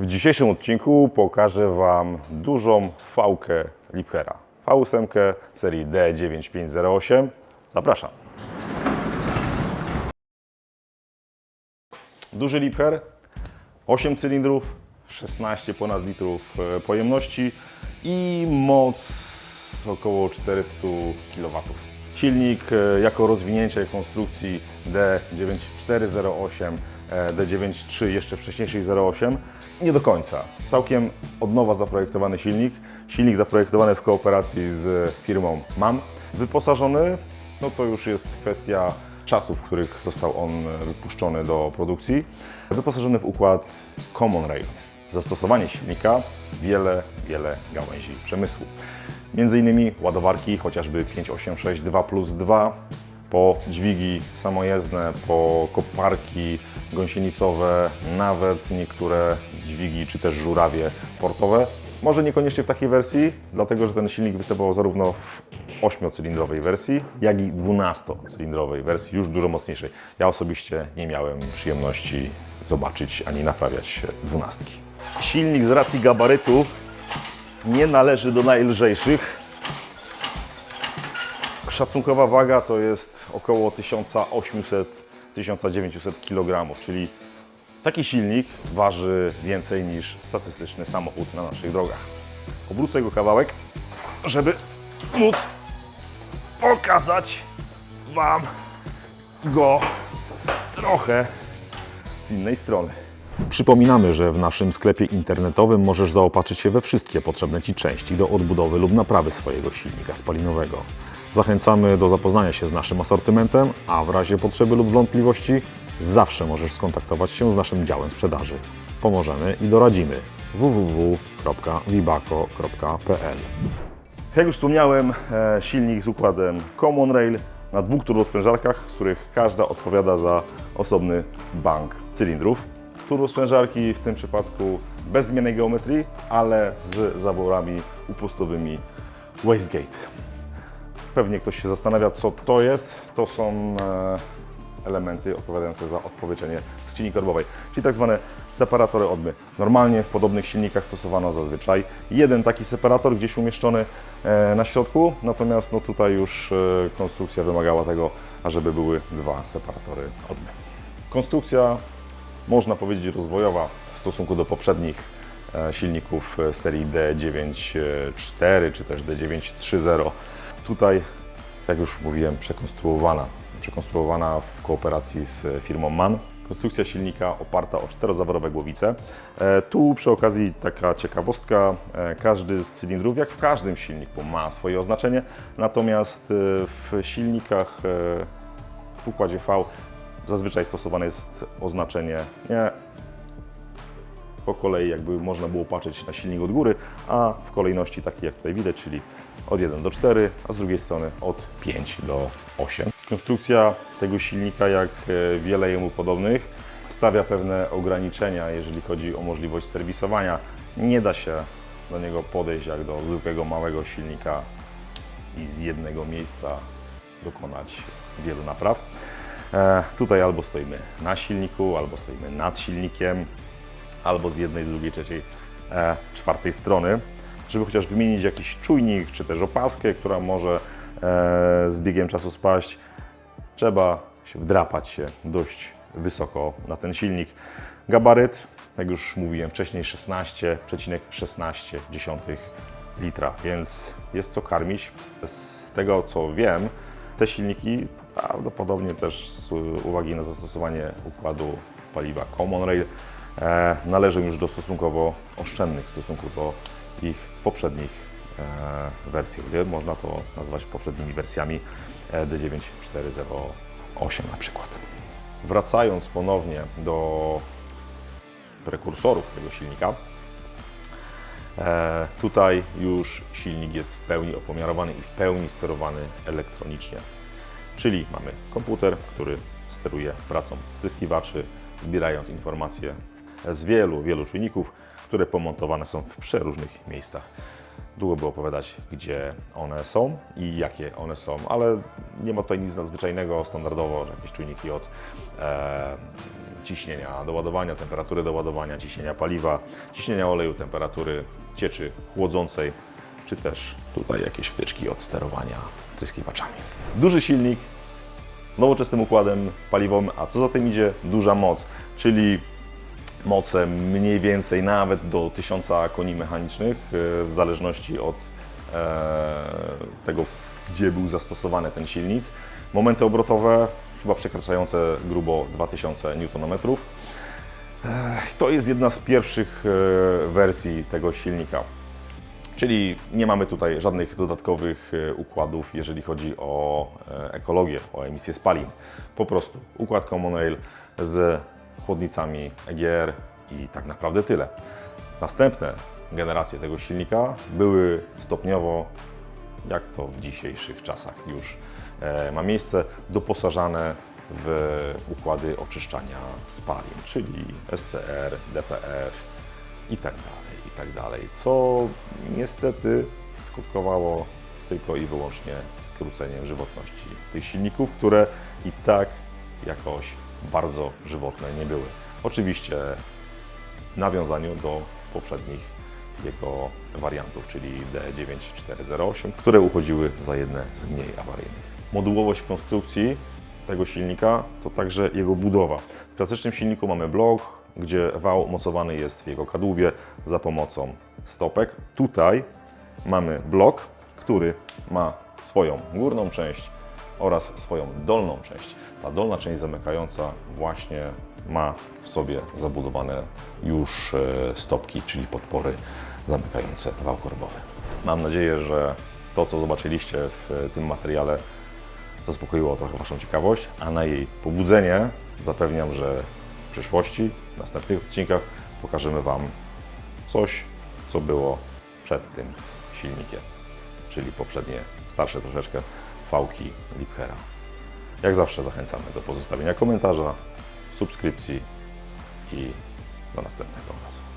W dzisiejszym odcinku pokażę Wam dużą fałkę Liebherra. V8 serii D9508. Zapraszam. Duży Liebherr, 8 cylindrów, 16 ponad litrów e, pojemności i moc około 400 kW. Silnik e, jako rozwinięcie konstrukcji D9408, e, D93 jeszcze wcześniejszej 08 nie do końca. Całkiem od nowa zaprojektowany silnik. Silnik zaprojektowany w kooperacji z firmą MAN. Wyposażony, no to już jest kwestia czasów, w których został on wypuszczony do produkcji. Wyposażony w układ Common Rail. Zastosowanie silnika wiele, wiele gałęzi przemysłu. Między innymi ładowarki chociażby 586 2 plus 2, po dźwigi samojezdne, po koparki gąsienicowe, nawet niektóre dźwigi czy też żurawie portowe. Może niekoniecznie w takiej wersji, dlatego że ten silnik występował zarówno w 8-cylindrowej wersji, jak i 12-cylindrowej wersji, już dużo mocniejszej. Ja osobiście nie miałem przyjemności zobaczyć ani naprawiać dwunastki. Silnik z racji gabarytu nie należy do najlżejszych. Szacunkowa waga to jest około 1800-1900 kg, czyli taki silnik waży więcej niż statystyczny samochód na naszych drogach. Obrócę go kawałek, żeby móc pokazać Wam go trochę z innej strony. Przypominamy, że w naszym sklepie internetowym możesz zaopatrzyć się we wszystkie potrzebne Ci części do odbudowy lub naprawy swojego silnika spalinowego. Zachęcamy do zapoznania się z naszym asortymentem, a w razie potrzeby lub wątpliwości zawsze możesz skontaktować się z naszym działem sprzedaży. Pomożemy i doradzimy www.vibaco.pl Jak już wspomniałem, e, silnik z układem Common Rail na dwóch turbosprężarkach, z których każda odpowiada za osobny bank cylindrów. Turbosprężarki w tym przypadku bez zmiennej geometrii, ale z zaworami upustowymi wastegate. Pewnie ktoś się zastanawia, co to jest. To są e, elementy odpowiadające za odpowietrzenie skrzyni korbowej, czyli tak zwane separatory odmy. Normalnie w podobnych silnikach stosowano zazwyczaj jeden taki separator gdzieś umieszczony e, na środku, natomiast no tutaj już e, konstrukcja wymagała tego, ażeby były dwa separatory odmy. Konstrukcja można powiedzieć rozwojowa w stosunku do poprzednich silników serii D94 czy też D930. Tutaj, jak już mówiłem, przekonstruowana, przekonstruowana w kooperacji z firmą MAN. Konstrukcja silnika oparta o czterozaworowe głowice. E, Tu przy okazji taka ciekawostka, e, każdy z cylindrów, jak w każdym silniku, ma swoje oznaczenie, natomiast e, w silnikach w układzie V zazwyczaj stosowane jest oznaczenie nie po kolei, jakby można było patrzeć na silnik od góry, a w kolejności takiej jak tutaj widać, czyli od 1 do 4, a z drugiej strony od 5 do 8. Konstrukcja tego silnika, jak e, wiele jemu podobnych, stawia pewne ograniczenia, jeżeli chodzi o możliwość serwisowania. Nie da się do niego podejść jak do zwykłego małego silnika i z jednego miejsca dokonać wielu napraw. E, tutaj albo stoimy na silniku, albo stoimy nad silnikiem, albo z jednej, z drugiej, trzeciej, e, czwartej strony, żeby chociaż wymienić jakiś czujnik, czy też opaskę, która może e, z biegiem czasu spaść. Trzeba się wdrapać się dość wysoko na ten silnik. Gabaryt, jak już mówiłem wcześniej, 16,16 litra, więc jest co karmić. Z tego co wiem, te silniki prawdopodobnie też z uwagi na zastosowanie układu paliwa Common Rail e, należą już do stosunkowo oszczędnych w stosunku do ich poprzednich e, wersji. Wie, Można to nazwać poprzednimi wersjami e, D9408 na przykład. Wracając ponownie do prekursorów tego silnika, E, Tutaj już silnik jest w pełni opomiarowany i w pełni sterowany elektronicznie. Czyli mamy komputer, który steruje pracą wtryskiwaczy, zbierając informacje z wielu, wielu czujników, które pomontowane są w przeróżnych miejscach. Długo by opowiadać, gdzie one są i jakie one są, ale nie ma tutaj nic nadzwyczajnego, standardowo, jakieś czujniki od e, ciśnienia doładowania, temperatury doładowania, ciśnienia paliwa, ciśnienia oleju, temperatury cieczy chłodzącej, czy też tutaj jakieś wtyczki od sterowania tryskiwaczami. Duży silnik z nowoczesnym układem paliwowym, a co za tym idzie, duża moc, czyli moce mniej więcej nawet do 1000 koni mechanicznych, e, w zależności od e, tego, gdzie był zastosowany ten silnik. Momenty obrotowe chyba przekraczające grubo 2000 Nm. Ech, To jest jedna z pierwszych e, wersji tego silnika. Czyli nie mamy tutaj żadnych dodatkowych e, układów, jeżeli chodzi o e, ekologię, o emisję spalin. Po prostu układ Common Rail z chłodnicami EGR i tak naprawdę tyle. Następne generacje tego silnika były stopniowo, jak to w dzisiejszych czasach już e, ma miejsce, doposażane w układy oczyszczania spalin, czyli SCR, DPF, i tak dalej, i tak dalej, co niestety skutkowało tylko i wyłącznie skróceniem żywotności tych silników, które i tak jakoś bardzo żywotne nie były. Oczywiście w nawiązaniu do poprzednich jego wariantów, czyli D9408, które uchodziły za jedne z mniej awaryjnych. Modułowość konstrukcji tego silnika to także jego budowa. W klasycznym silniku mamy blok, gdzie wał mocowany jest w jego kadłubie za pomocą stopek. Tutaj mamy blok, który ma swoją górną część oraz swoją dolną część. Ta dolna część zamykająca właśnie ma w sobie zabudowane już e, stopki, czyli podpory zamykające wał korbowy. Mam nadzieję, że to, co zobaczyliście w tym materiale, zaspokoiło trochę Waszą ciekawość, a na jej pobudzenie zapewniam, że w przyszłości, w następnych odcinkach pokażemy Wam coś, co było przed tym silnikiem, czyli poprzednie, starsze troszeczkę fałki Liebherra. Jak zawsze zachęcamy do pozostawienia komentarza, subskrypcji i do następnego razu.